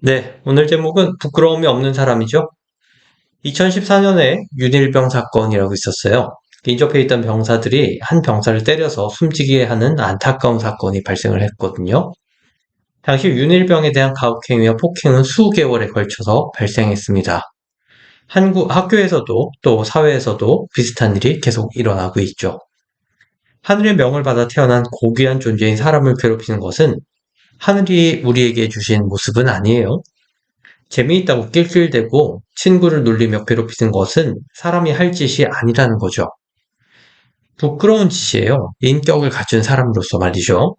네, 오늘 제목은 부끄러움이 없는 사람이죠. 2014년에 윤일병 사건이라고 있었어요. 인접해 있던 병사들이 한 병사를 때려서 숨지게 하는 안타까운 사건이 발생을 했거든요. 당시 윤일병에 대한 가혹행위와 폭행은 수개월에 걸쳐서 발생했습니다. 한국 학교에서도 또 사회에서도 비슷한 일이 계속 일어나고 있죠. 하늘의 명을 받아 태어난 고귀한 존재인 사람을 괴롭히는 것은 하늘이 우리에게 주신 모습은 아니에요. 재미있다고 낄낄대고 친구를 놀리며 괴롭히는 것은 사람이 할 짓이 아니라는 거죠. 부끄러운 짓이에요. 인격을 갖춘 사람으로서 말이죠.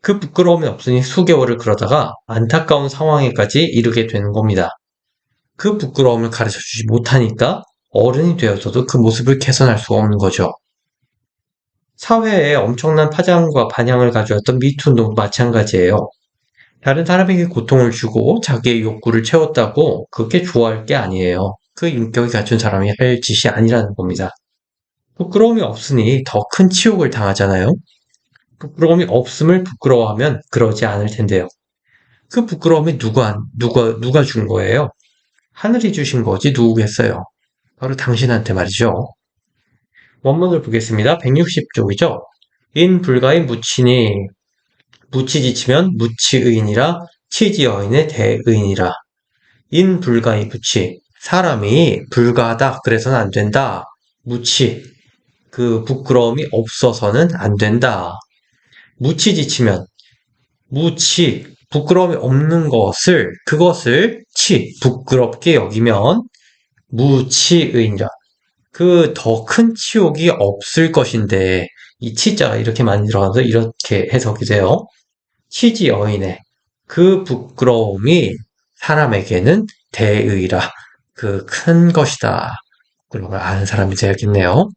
그 부끄러움이 없으니 수개월을 그러다가 안타까운 상황에까지 이르게 되는 겁니다. 그 부끄러움을 가르쳐 주지 못하니까 어른이 되어서도 그 모습을 개선할 수가 없는 거죠. 사회에 엄청난 파장과 반향을 가져왔던 미투 운동도 마찬가지예요. 다른 사람에게 고통을 주고 자기의 욕구를 채웠다고 그게 좋아할 게 아니에요. 그 인격이 갖춘 사람이 할 짓이 아니라는 겁니다. 부끄러움이 없으니 더 큰 치욕을 당하잖아요. 부끄러움이 없음을 부끄러워하면 그러지 않을 텐데요. 그 부끄러움이 누가, 누가, 누가 준 거예요? 하늘이 주신 거지 누구겠어요? 바로 당신한테 말이죠. 원문을 보겠습니다. 160쪽이죠. 인 불가인 무치니 무치지치면 무치의인이라 치지어인의 대의인이라 인 불가인 무치 사람이 불가하다 그래서는 안 된다. 무치 그 부끄러움이 없어서는 안 된다. 무치지치면 무치 부끄러움이 없는 것을 그것을 치 부끄럽게 여기면 무치의인이라 그 더 큰 치욕이 없을 것인데 이 치자가 이렇게 많이 들어가서 이렇게 해석이 돼요. 치지 어인의 그 부끄러움이 사람에게는 대의라 그 큰 것이다. 그런 걸 아는 사람이 되야겠네요.